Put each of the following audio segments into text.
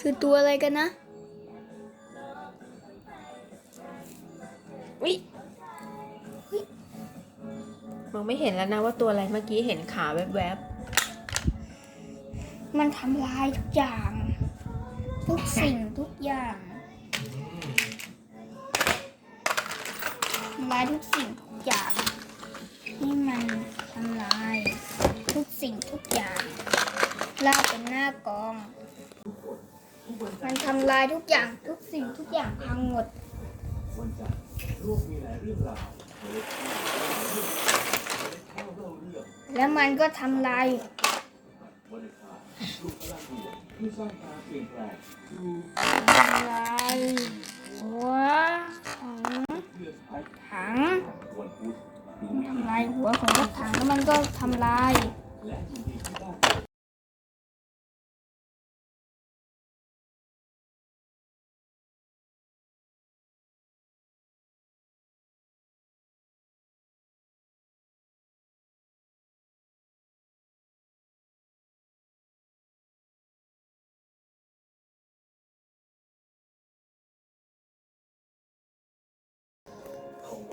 คือตัวอะไรกันนะวิมองไม่เห็นแล้วนะว่าตัวอะไรเมื่อกี้เห็นขาแวบมันทำลายทุกอย่าง ทุกสิ่งทุกอย่างทำลายทุกสิ่งทุกอย่างที่มันทำลาย ทุกสิ่งทุกอย่างลากเป็นหน้ากอง มันทำลายทุกอย่างทุกสิ่งทุกอย่างพังหมดแล้วมันก็ทำลายทำลายหัวของถังมันทำลายหัวของรถถังแล้วมันก็ทำลาย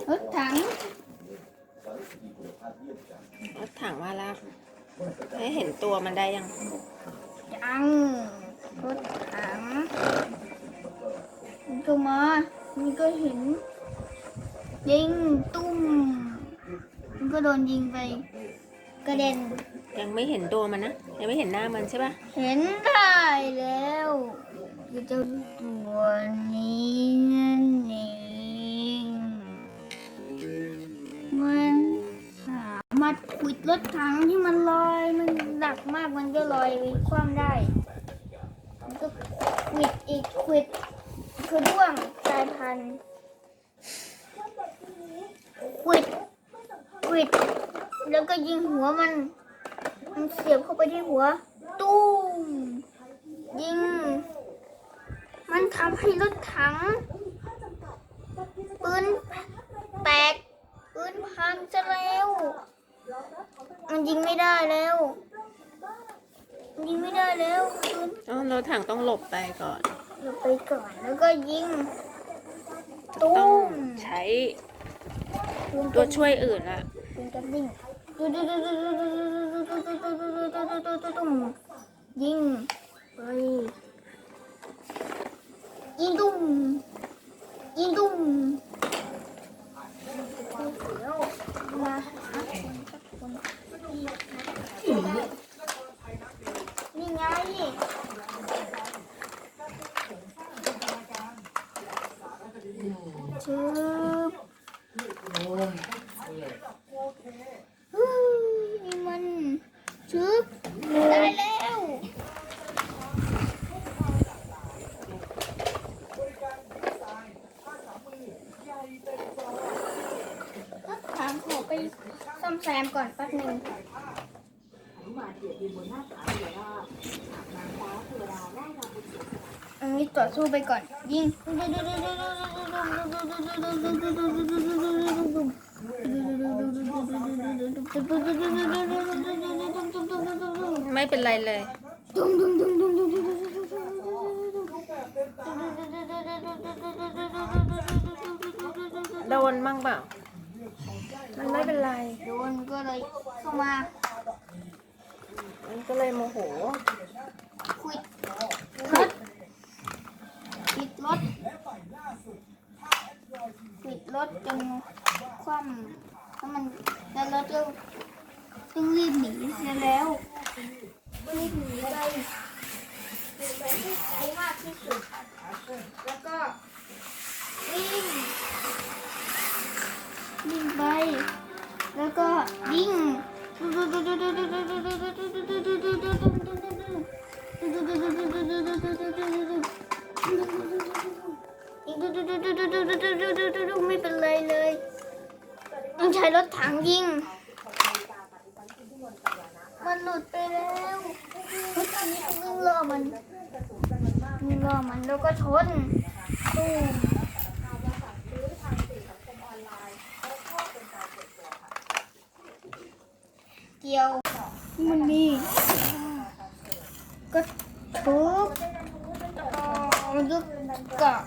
รถถังๆรถถังมาแล้วให้เห็นตัวมันได้ยัง ยังรถถังมันก็มามันก็เห็น ยิงตุ้ม มันก็โดนยิงไปกระเด็น ยังไม่เห็นตัวมันนะ ยังไม่เห็นหน้ามันใช่ปะเห็นได้แล้วคือเจ้าตัวนี้ มาขวิดรถถังที่มันลอยมันหนักมากมันก็ลอยคว่ำได้มันก็ขวิดอีกขวิดคือด้วงกลายพันธุ์ขวิดขวิดแล้วก็ยิงหัวมัน มันเสียบเข้าไปที่หัว ตู้มยิง มันทำให้รถถังปืนแตกปืนพังจะแล้ว มันยิงไม่ได้แล้วมันยิงไม่ได้แล้วปืนอ๋อรถถังต้องหลบไปก่อนหลบไปก่อนแล้วก็ยิงตู้ต้องมใช้ปืนตัวช่วยอื่นละปืนกันดิ่งยิงไปยิงตุ้มยิงตุ้มเดี๋ยวมาหาคนสักคนนี่ไงชึบ เฮ้ย นี่มันชึบได้แล้วถามขอไปซ่อมแซมก่อนแป๊บหนึ่งอันนี้ต่อสู้ไปก่อน ยิง ไม่เป็นไรเลยโดนมั่งเปล่า มันไม่เป็นไร โดนก็เลยเข้ามา มันก็เลยโมโหควิดรถปิดรถปิดรถจนคว่ำแล้ว มันแล้วรถก็ต้องรีบหนีเสียแล้วรีบหนีไปหนีไปให้ไกลมากที่สุด แล้วก็วิ่งวิ่งไป แล้วก็ยิงไม่เป็นไรเลย ต้องใช้รถถังยิง มันหลุดไปแล้วรถถังนี้ต้องวิ่งล่อมันวิ่งล่อมันแล้วก็ชนตู้มเกี่ยว มันมีก็ทุบมันก็เกาะ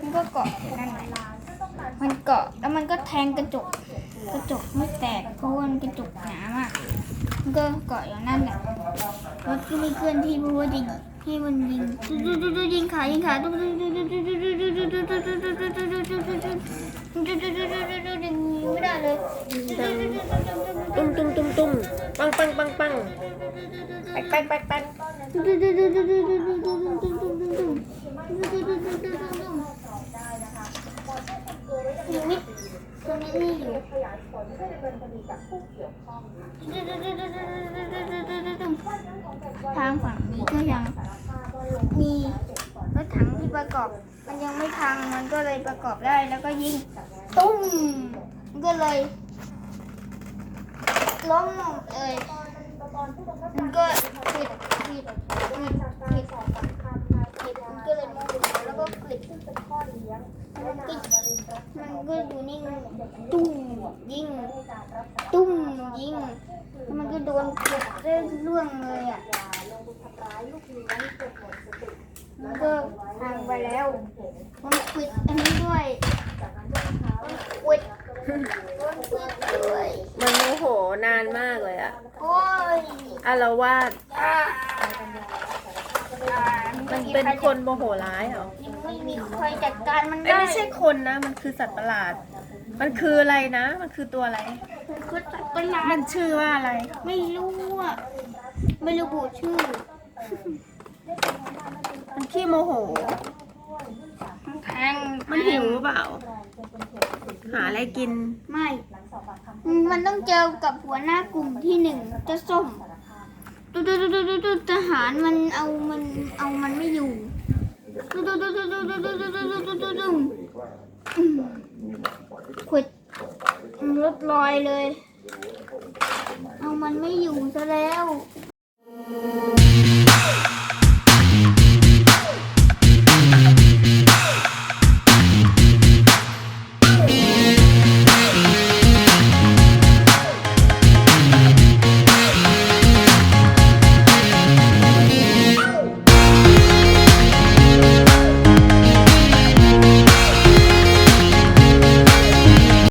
มันก็เกาะอยู่นั่นแหละมันเกาะแล้วมันก็แทงกระจก กระจกไม่แตกเพราะว่ามันกระจกหนามากมันก็เกาะอยู่นั่นแหละรถก็ไม่เคลื่อนที่เพราะว่าจะให้มันยิงยิงขายิงขาดึงไม่ได้เลยตุ้มตุ้มตุ้มตุ้มปังปังปังปังแป๊กแป๊กแป๊กแป๊ก ชีวิตตัวนี้อยู่ทางฝั่งนี้ก็ยังมีรถถังที่ประกอบ มันยังไม่พังมันก็เลยประกอบได้แล้วก็ยิงตุ้มมันก็เลยล้มเลยมันก็ปิดปิดปิดปิดปิดมันก็เลยโมโหแล้วก็ปิดมันก็มันก็อยู่นิ่งตุ้มยิงตุ้มยิงแล้วมันก็โดนเก็บเรื่องร่วงเลยอะมันก็พังไปแล้วมันปิดอันนี้ด้วยมันปิดมันปิดด้วย มันโมโหนานมากเลยอะโอ้ยอารวาสอ่าอ่ามันเป็นคนโมโหร้ายเหรอ ยังไม่มีใครจัดการมันเอ้ยได้ ไม่ใช่คนนะ มันคือสัตว์ประหลาด มันคืออะไรนะ มันคือตัวอะไรมันคือจัดการมันชื่อว่าอะไร ไม่รู้อะไม่ระบุชื่อมันขี้โมโห มันแทงมันหิวหรือเปล่า หาอะไรกิน ไม่มันต้องเจอกับหัวหน้ากลุ่มที่หนึ่งเจะส้มตุ๊ดตุ๊ดตุ๊ดตุ๊ดตุ๊ดทหารมันเอามันเอามันไม่อยู่ตุ๊ดตุ๊ดตุ๊ดตุ๊ดตุ๊ดตุ๊ดตุ๊ดตุ๊ดตุ๊ดตุ๊ดตุ๊ดอืม ขวดรถลอยเลย เอามันไม่อยู่ซะแล้ว